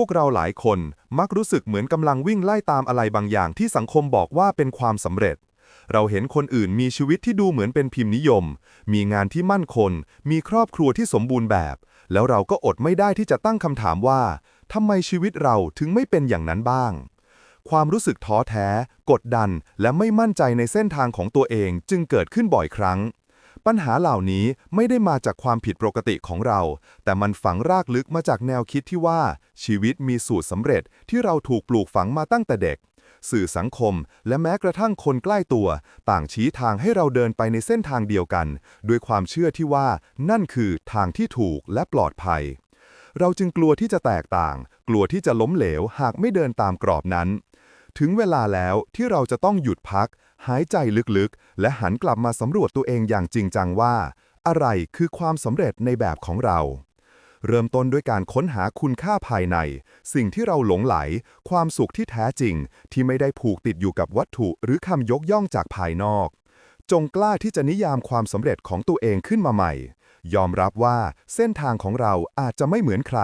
วกเราหลายคนมักรู้สึกเหมือนกำลังวิ่งไล่ตามอะไรบางอย่างที่สังคมบอกว่าเป็นความสำเร็จ เราเห็นคนอื่นมีชีวิตที่ดูเหมือนเป็นพิมพ์นิยม มีงานที่มั่นคง มีครอบครัวที่สมบูรณ์แบบ แล้วเราก็อดไม่ได้ที่จะตั้งคำถามว่าทำไมชีวิตเราถึงไม่เป็นอย่างนั้นบ้าง ความรู้สึกท้อแท้ กดดัน และไม่มั่นใจในเส้นทางของตัวเองจึงเกิดขึ้นบ่อยครั้ง ปัญหาเหล่านี้ไม่ได้มาจากความผิดปกติของเรา แต่มันฝังรากลึกมาจากแนวคิดที่ว่า ชีวิตมีสูตรสำเร็จที่เราถูกปลูกฝังมาตั้งแต่เด็ก สื่อสังคม และแม้กระทั่งคนใกล้ตัว ต่างชี้ทางให้เราเดินไปในเส้นทางเดียวกัน ด้วยความเชื่อที่ว่านั่นคือทางที่ถูกและปลอดภัย เราจึงกลัวที่จะแตกต่าง กลัวที่จะล้มเหลวหากไม่เดินตามกรอบนั้น ถึงเวลาแล้วที่เราจะต้องหยุดพัก หายใจลึกๆ และหันกลับมาสำรวจตัวเองอย่างจริงจังว่า อะไรคือความสำเร็จในแบบของเรา เริ่มต้นด้วยการค้นหาคุณค่าภายใน สิ่งที่เราหลงไหล ความสุขที่แท้จริง ที่ไม่ได้ผูกติดอยู่กับวัตถุหรือคำยกย่องจากภายนอก จงกล้าที่จะนิยามความสำเร็จของตัวเองขึ้นมาใหม่ยอมรับว่าเส้นทางของเราอาจจะไม่เหมือนใคร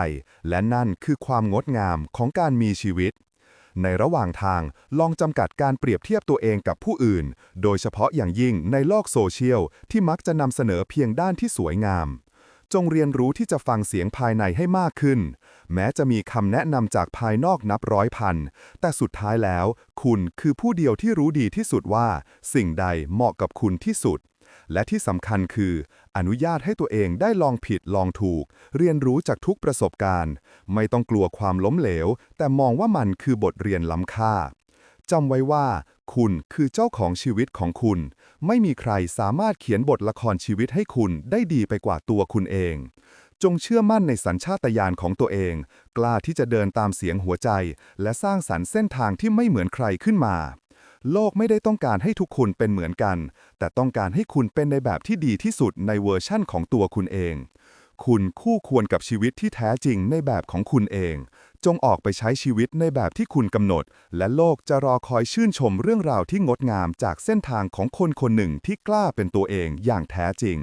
และนั่นคือความงดงามของการมีชีวิต ในระหว่างทางลองจำกัดการเปรียบเทียบตัวเองกับผู้อื่น โดยเฉพาะอย่างยิ่งในโลกโซเชียลที่มักจะนำเสนอเพียงด้านที่สวยงาม จงเรียนรู้ที่จะฟังเสียงภายในให้มากขึ้น แม้จะมีคำแนะนำจากภายนอกนับร้อยพัน แต่สุดท้ายแล้ว คุณคือผู้เดียวที่รู้ดีที่สุดว่า สิ่งใดเหมาะกับคุณที่สุด และที่สำคัญคือ อนุญาตให้ตัวเองได้ลองผิดลองถูก เรียนรู้จากทุกประสบการณ์ ไม่ต้องกลัวความล้มเหลว แต่มองว่ามันคือบทเรียนล้ำค่าจำไว้ว่า คุณคือเจ้าของชีวิตของคุณ ไม่มีใครสามารถเขียนบทละครชีวิตให้คุณได้ดีไปกว่าตัวคุณเอง จงเชื่อมั่นในสัญชาตญาณของตัวเอง กล้าที่จะเดินตามเสียงหัวใจ และสร้างสรรค์เส้นทางที่ไม่เหมือนใครขึ้นมา โลกไม่ได้ต้องการให้ทุกคนเป็นเหมือนกัน แต่ต้องการให้คุณเป็นในแบบที่ดีที่สุดในเวอร์ชั่นของตัวคุณเอง คุณคู่ควรกับชีวิตที่แท้จริงในแบบของคุณเอง จงออกไปใช้ชีวิตในแบบที่คุณกำหนด และโลกจะรอคอยชื่นชมเรื่องราวที่งดงามจากเส้นทางของคนคนหนึ่งที่กล้าเป็นตัวเองอย่างแท้จริง